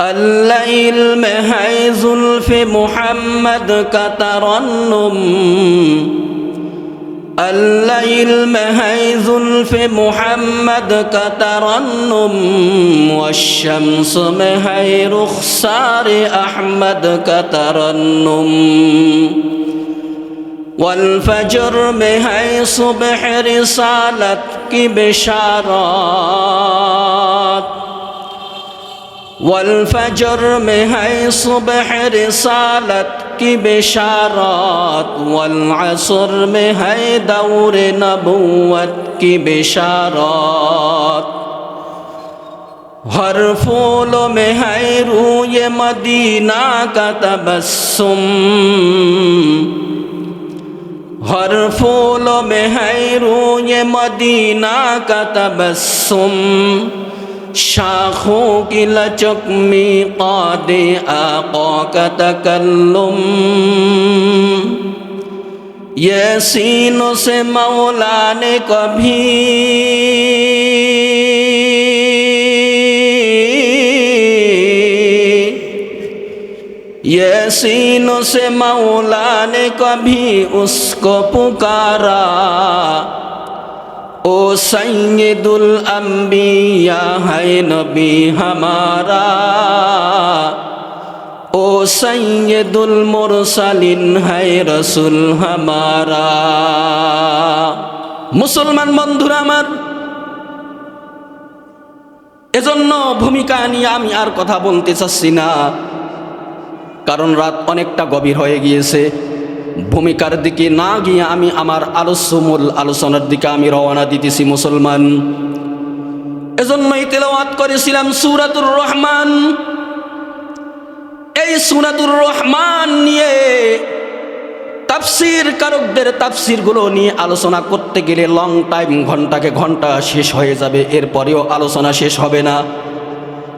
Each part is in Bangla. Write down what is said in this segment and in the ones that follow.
الليل مهي زلف محمد كترنم. الليل مهي زلف محمد كترنم. والشمس مهي رخصار أحمد كترنم. والفجر مهي صبح رسالتك بشارات والفجر میں ہے صبح رسالت کی بشارات، والعصر میں ہے دور نبوت کی بشارات۔ ہر فول میں ہے روی مدینہ کا تبسم۔ ہر فول میں ہے روی مدینہ کا تبسم۔ शाखों की लचक में कादे आका का तकल्लुम। ये सीनों से मौला ने कभी ये सीनों से मौला ने कभी उसको पुकारा। ও সৈয়দুল আম্বিয়া হাই নবী হামারা। ও সৈয়দুল মুরসালিন হাই রসুল হামারা। মুসলমান বন্ধুরা আমার, এজন্য ভূমিকা নিয়ে আমি আর কথা বলতে চাচ্ছি না। কারণ রাত অনেকটা গভীর হয়ে গিয়েছে। ভূমিকার দিকে না গিয়ে আমি আমার আলোচ্য মূল আলোচনার দিকে আমি রওনা দিতেছি মুসলমান। এজন্যই তেলাওয়াত করেছিলাম সুরাতুর রহমান। এই সুরাতুর রহমান নিয়ে তাফসির কারকদের তাফসিরগুলো নিয়ে আলোচনা করতে গেলে লং টাইম ঘন্টাকে ঘণ্টা শেষ হয়ে যাবে, এরপরেও আলোচনা শেষ হবে না।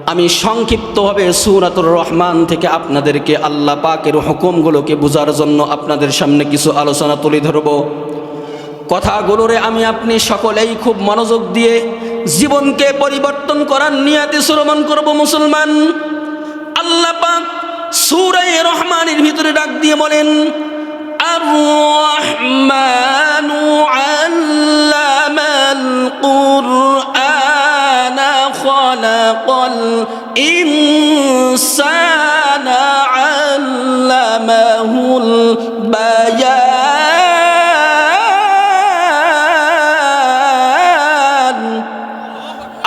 আমি সংক্ষিপ্তভাবে সুরাতুর রহমান থেকে আপনাদেরকে আল্লাহ পাকের হুকুমগুলোকে বোঝার জন্য আপনাদের সামনে কিছু আলোচনা তুলে ধরব। কথাগুলোরে আমি আপনি সকলেই খুব মনোযোগ দিয়ে জীবনকে পরিবর্তন করার নিয়াতে শ্রমণ করব মুসলমান। আল্লাহ পাক সুরাই রহমানের ভিতরে ডাক দিয়ে বলেন আর খলাকাল ইনসানা আল্লামাহুল বায়ান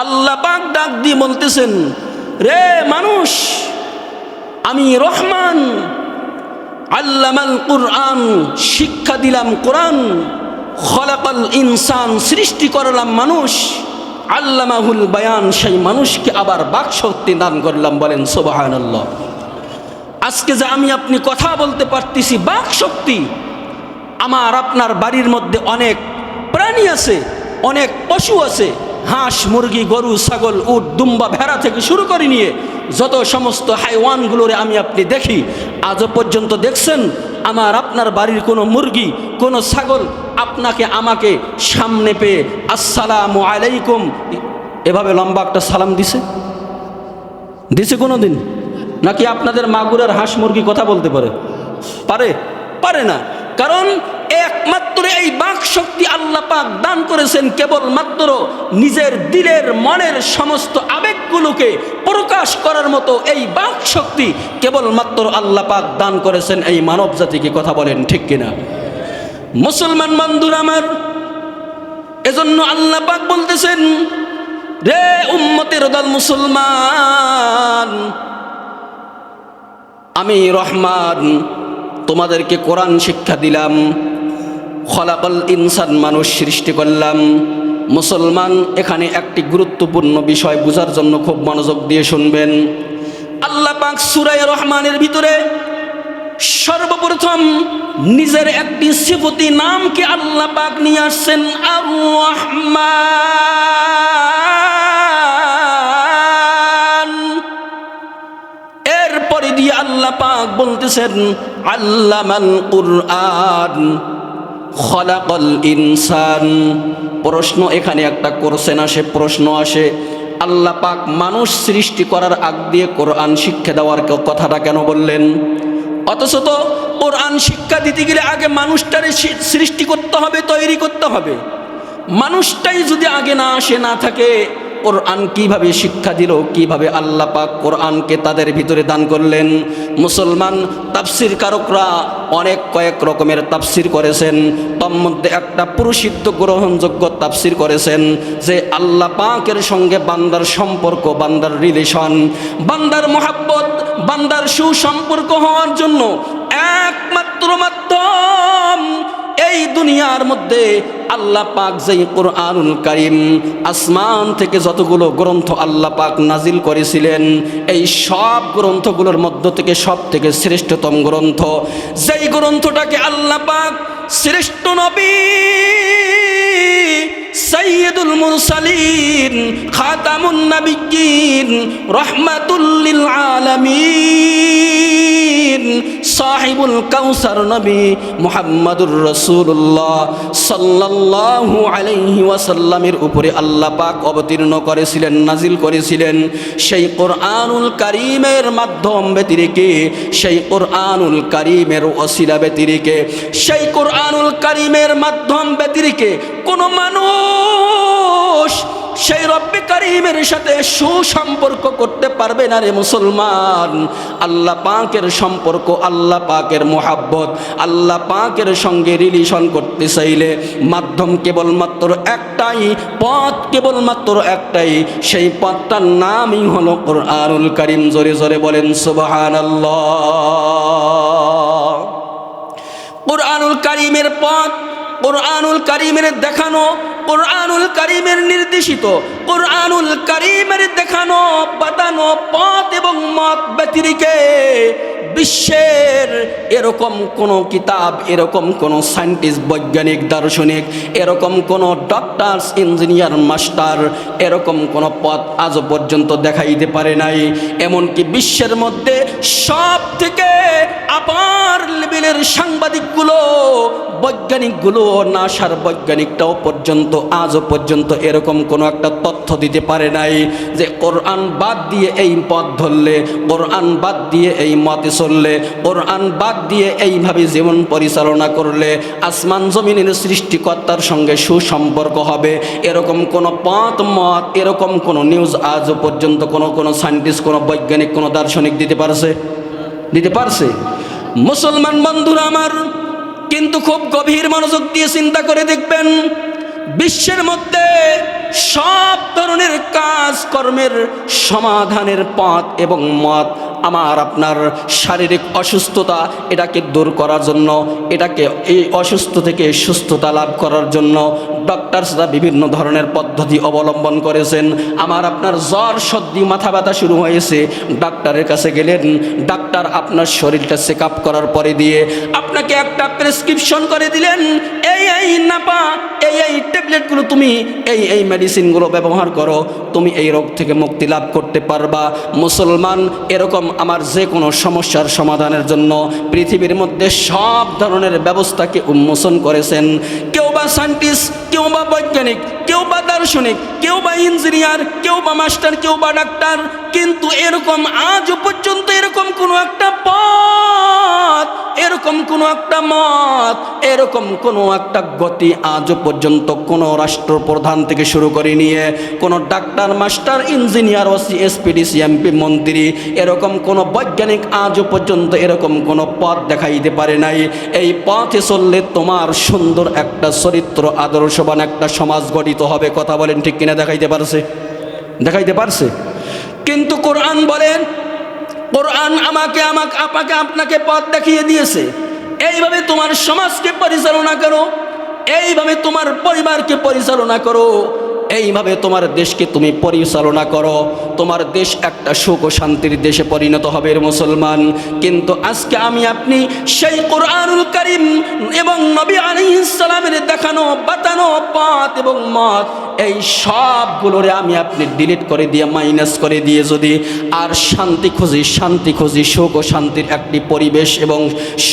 আল্লাহ পাক ডাক দিয়ে বলতেছেন, রে মানুষ, আমি রহমান, আল্লামাল কুরআন, শিক্ষা দিলাম কোরআন, খলাকাল ইনসান সৃষ্টি করলাম মানুষ। আল্লামাহুল বায়ান সেই মানুষকে আবার বাক শক্তি দান করলাম, বলেন সোবাহান আজকে যে আমি আপনি কথা বলতে পারতেছি বাক শক্তি আমার আপনার বাড়ির মধ্যে অনেক প্রাণী আছে, অনেক পশু আছে, হাঁস, মুরগি, গরু, ছাগল, উট, দুম্বা, ভেড়া থেকে শুরু করে নিয়ে যত সমস্ত হাইওয়ানগুলোরে আমি আপনি দেখি, আজও পর্যন্ত দেখছেন আমার আপনার বাড়ির কোনো মুরগি, কোনো ছাগল আপনাকে, আমাকে সামনে পেয়ে আসসালামু আলাইকুম, এভাবে লম্বা একটা সালাম দিছে? দিছে কোনো দিন নাকি আপনাদের মাগুরার হাঁস মুরগি কথা বলতে পারে? পারে? পারে না। কারণ একমাত্র এই বাক শক্তি আল্লাহ পাক দান করেছেন কেবলমাত্র নিজের দিলের, মনের সমস্ত আবেগগুলোকে প্রকাশ করার মতো এই বাক শক্তি কেবলমাত্র আল্লাহ পাক দান করেছেন এই মানব জাতিকে কথা বলেন ঠিক কিনা? মুসলমান বন্ধুরা আমার, এজন্য আল্লাহ পাক বলতেছেন, রে উম্মতের দল মুসলমান, আমি রহমান, তোমাদেরকে কোরআন শিক্ষা দিলাম, খলাকল ইনসান মানুষ সৃষ্টি করলাম মুসলমান এখানে একটি গুরুত্বপূর্ণ বিষয় বোঝার জন্য খুব মনোযোগ দিয়ে শুনবেন। আল্লাহ পাক সুরাই রহমানের ভিতরে সর্বপ্রথম নিজের একটি সিফতি নামকে আল্লাহ পাক নিয়ে আসছেন আর এরপরে দিয়ে আল্লাহ পাক বলতেছেন, আল্লামাল খলাকল ইনসান। প্রশ্ন এখানে একটা করছে না, সে প্রশ্ন আসে, আল্লাহ পাক মানুষ সৃষ্টি করার আগ দিয়ে কোরআন শিক্ষা দেওয়ার কেউ কথাটা কেন বললেন? অথচ তো কোরআন শিক্ষা দিতে গেলে আগে মানুষটারে সৃষ্টি করতে হবে, তৈরি করতে হবে। মানুষটাই যদি আগে না আসে, না থাকে কোরআন কীভাবে শিক্ষা দিল, কীভাবে আল্লাহ পাক কোরআনকে তাদের ভিতরে দান করলেন। মুসলমান তাফসির কারকরা অনেক কয়েক রকমের তাফসির করেছেন। তার মধ্যে একটা প্রসিদ্ধ গ্রহণযোগ্য তাফসির করেছেন যে আল্লাহ পাকের সঙ্গে বান্দার সম্পর্ক, বান্দার রিলেশন বান্দার মোহাব্বত, বান্দার সুসম্পর্ক হওয়ার জন্য একমাত্র মাধ্যম এই দুনিয়ার মধ্যে আল্লাহ পাক যেই কোরআনুল কারিম আসমান থেকে যতগুলো গ্রন্থ আল্লাহ পাক নাজিল করেছিলেন, এই সব গ্রন্থগুলোর মধ্য থেকে সব থেকে শ্রেষ্ঠতম গ্রন্থ, যেই গ্রন্থটাকে আল্লাহ পাক শ্রেষ্ঠ নবী সৈয়দুল মুরসালিন, খাতামুন নবিয়্যিন রহমাতুল্লিল আলামিন সাহিবুল কাউসার নবী মুহাম্মাদুর রাসূলুল্লাহ সাল্লাল্লাহু আলাইহি ওয়াসাল্লামের উপরে আল্লাহ পাক অবতীর্ণ করেছিলেন নাজিল করেছিলেন। সেই কোরআনুল কারীমের মাধ্যম ব্যতিরেকে, সেই কোরআনুল কারীমের ওসিলা ব্যতিরেকে, সেই কোরআনুল কারীমের মাধ্যম ব্যতিরেকে কোনো মানুষ সেই রব্বে কারিমের সাথে সুসম্পর্ক করতে পারবে না রে মুসলমান। আল্লাহ পাকের সম্পর্ক, আল্লাহ পাকের মোহাব্বত, আল্লাহ পাকের সঙ্গে রিলেশন করতে চাইলে মাধ্যম কেবলমাত্র একটাই, পথ কেবলমাত্র একটাই। সেই পথটার নামই হলো কোরআনুল করিম। জোরে জোরে বলেন সুবাহান আল্লাহ কোরআনুল কারিমের পথ কোরআনুল করিমের দেখানো কোরআনুল করিমের নির্দেশিত কোরআনুল করিমের দেখানো বাতানো পথ এবং মত ব্যতিরিকে বিশ্বের এরকম কোনো কিতাব, এরকম কোনো সায়েন্টিস্ট, বৈজ্ঞানিক, দার্শনিক, এরকম কোনো ডক্টরস, ইঞ্জিনিয়ার, মাস্টার, এরকম কোনো পথ আজও পর্যন্ত দেখাইতে পারে নাই। এমনকি বিশ্বের মধ্যে সব থেকে আপার লেভেলের সাংবাদিকগুলো, বৈজ্ঞানিকগুলো, নাসার বৈজ্ঞানিকটাও পর্যন্ত, আজও পর্যন্ত এরকম কোনো একটা তথ্য দিতে পারে নাই যে কোরআন বাদ দিয়ে এই পথ ধরলে, কোরআন বাদ দিয়ে এই মতে চললে, কোরআন বাদ দিয়ে এইভাবে জীবন পরিচালনা করলে আসমান জমিনের সৃষ্টিকর্তার সঙ্গে সুসম্পর্ক হবে। এরকম কোনো পথ মত, এরকম কোনো নিউজ আজও পর্যন্ত কোনো কোনো সায়েন্টিস্ট কোনো বৈজ্ঞানিক, কোনো দার্শনিক দিতে পারছে? দিতে পারছে? মুসলমান বন্ধুরা আমার, কিন্তু খুব গভীর মনোযোগ দিয়ে চিন্তা করে দেখবেন, বিশ্বের মধ্যে সব ধরনের কাজ কর্মের সমাধানের পথ এবং মত আমার আপনার শারীরিক অসুস্থতা এটাকে দূর করার জন্য, এটাকে এই অসুস্থ থেকে সুস্থতা লাভ করার জন্য ডক্টরসরা বিভিন্ন ধরনের পদ্ধতি অবলম্বন করেছেন। আমার আপনার জ্বর, সর্দি, মাথা ব্যথা শুরু হয়েছে। ডাক্তারের কাছে গেলেন, ডাক্তার আপনার শরীরটা চেক আপ করার পরে দিয়ে আপনাকে একটা প্রেসক্রিপশন করে দিলেন, এই এই, নাপা, এই এই ট্যাবলেটগুলো তুমি এই এই মেডিসিনগুলো ব্যবহার করো, তুমি এই রোগ থেকে মুক্তি লাভ করতে পারবা। মুসলমান এরকম আমার যে কোনো সমস্যার সমাধানের জন্য পৃথিবীর মধ্যে সব ধরনের ব্যবস্থাকে উন্মোচন করেছেন। কেউ বা সায়েন্টিস্ট, কেউ বা বৈজ্ঞানিক, কেউ বা দার্শনিক, কেউ বা ইঞ্জিনিয়ার, কেউ বা মাস্টার, কেউ বা ডাক্তার, কিন্তু এরকম আজ পর্যন্ত এরকম কোনো একটা পথ এরকম কোনো একটা মত, এরকম কোনো একটা গতি আজও পর্যন্ত কোনো রাষ্ট্রপ্রধান থেকে শুরু করে নিয়ে কোনো doctor, master, engineer, OC SPD CMP মন্ত্রী, এরকম কোনো বৈজ্ঞানিক আজও পর্যন্ত এরকম কোনো পথ দেখাইতে পারে নাই। এই পথে চললে তোমার সুন্দর একটা চরিত্র, আদর্শবান একটা সমাজ গঠিত হবে। কথা বলেন ঠিক কিনা দেখাইতে পারছে? দেখাইতে পারছে? কিন্তু কোরআন বলেন কোরআন আমাকে আমাকে আপনাকে আপনাকে পথ দেখিয়ে দিয়েছে। এইভাবে তোমার সমাজকে পরিচালনা করো, এইভাবে তোমার পরিবারকে পরিচালনা করো, এইভাবে তোমার দেশকে তুমি পরিচালনা করো। তোমার দেশ একটা সুখ ও শান্তির দেশে পরিণত হবে মুসলমান। কিন্তু আজকে আমি আপনি সেই কোরআনুল করিম এবং নবী আলাইহিসসালামের দেখানো, বাতানো পথ এবং মত এই সবগুলোরে আমি আপনি ডিলিট করে দিয়ে মাইনাস করে দিয়ে যদি আর শান্তি খুঁজি শান্তি খুঁজি, সুখ ও শান্তির একটি পরিবেশ এবং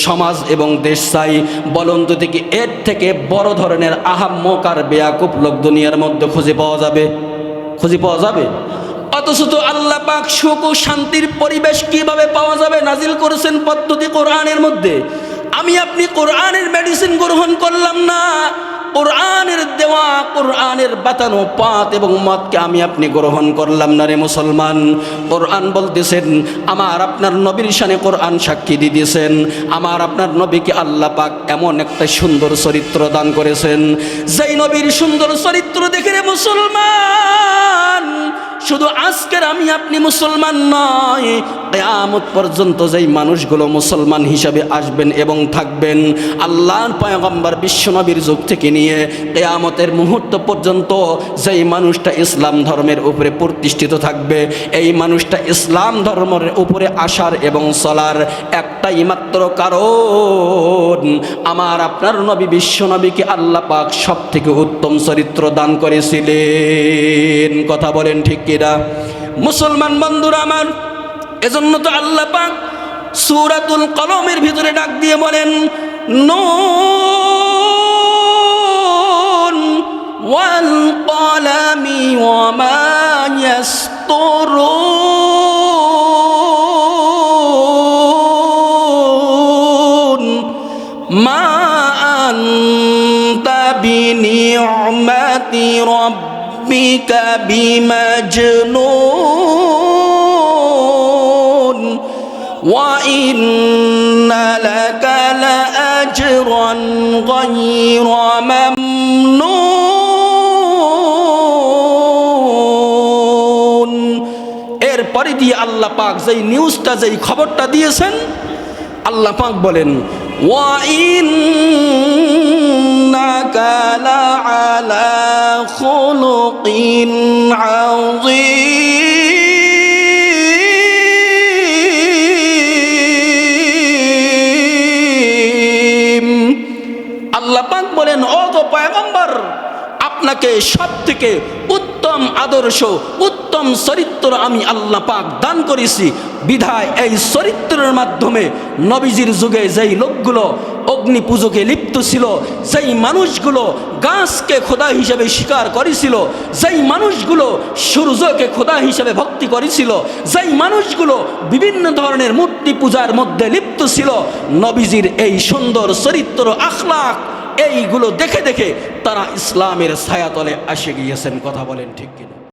সমাজ এবং দেশ চাই। বলুন তো দেখি এর থেকে বড় ধরনের আহাম্মক আর বেয়াকুপ লোক দুনিয়ার মধ্যে খুঁজে পাওয়া যাবে? খুঁজে পাওয়া যাবে? অথচ তো আল্লাহ পাক সুখ ও শান্তির পরিবেশ কীভাবে পাওয়া যাবে নাজিল করেছেন পদ্ধতি কোরআনের মধ্যে। আমি আপনি কোরআনের মেডিসিন গ্রহণ করলাম না। কোরআনের দেওয়া, কোরআনের বাতানো পাত এবং মতকে আমি আপনি গ্রহণ করলাম না রে মুসলমান। কোরআন বলতেছেন, আমার আপনার নবীর সানে কোরআন সাক্ষী দিয়েছেন আমার আপনার নবীকে আল্লাহ পাক এমন একটা সুন্দর চরিত্র দান করেছেন। যেই নবীর সুন্দর চরিত্র দেখে রে মুসলমান শুধু আজকের আমি আপনি মুসলমান নয়, কেয়ামত পর্যন্ত যেই মানুষগুলো মুসলমান হিসাবে আসবেন এবং থাকবেন, আল্লাহর পয়গম্বর বিশ্বনবীর যুগ থেকে নিয়ে কেয়ামতের মুহূর্ত পর্যন্ত যেই মানুষটা ইসলাম ধর্মের উপরে প্রতিষ্ঠিত থাকবে, এই মানুষটা ইসলাম ধর্মের উপরে আসার এবং চলার একটাই মাত্র কারণ আমার আপনার নবী বিশ্বনবীকে আল্লাহ পাক সব থেকে উত্তম চরিত্র দান করেছিলেন। কথা বলেন ঠিক কিনা মুসলমান বন্ধুরা আমার, এজন্য তো আল্লাহ পাক সুরাতুল কলমের ভিতরে ডাক দিয়ে বলেন ওয়াল কলামি ওয়ামা ইয়াসতুরুন, মা আনতা বিনি'মাতি রাব্বিকা বিমাজনুন وإن لك لأجرا غير ممنون এরপরে দিয়ে আল্লাহ পাক যেই নিউজটা যেই খবরটা দিয়েছেন আল্লাহ পাক বলেন ইন্নাকা লাআলা খুলুকিন পাক বলেন, ও গো পয়গম্বর, আপনাকে সব থেকে উত্তম আদর্শ, উত্তম চরিত্র আমি আল্লাহ পাক দান করেছি। বিধায় এই চরিত্রের মাধ্যমে নবীজির যুগে যেই লোকগুলো অগ্নি পুজোকে লিপ্ত ছিল, যেই মানুষগুলো গাছকে খোদা হিসেবে স্বীকার করেছিল, যেই মানুষগুলো সূর্যকে খোদা হিসেবে ভক্তি করেছিল, যেই মানুষগুলো বিভিন্ন ধরনের মূর্তি পূজার মধ্যে লিপ্ত ছিল, নবীজির এই সুন্দর চরিত্র আখলাখ, এইগুলো দেখে দেখে তারা ইসলামের ছায়াতলে আসে গিয়েছেন, কথা বলেন ঠিক কিনা।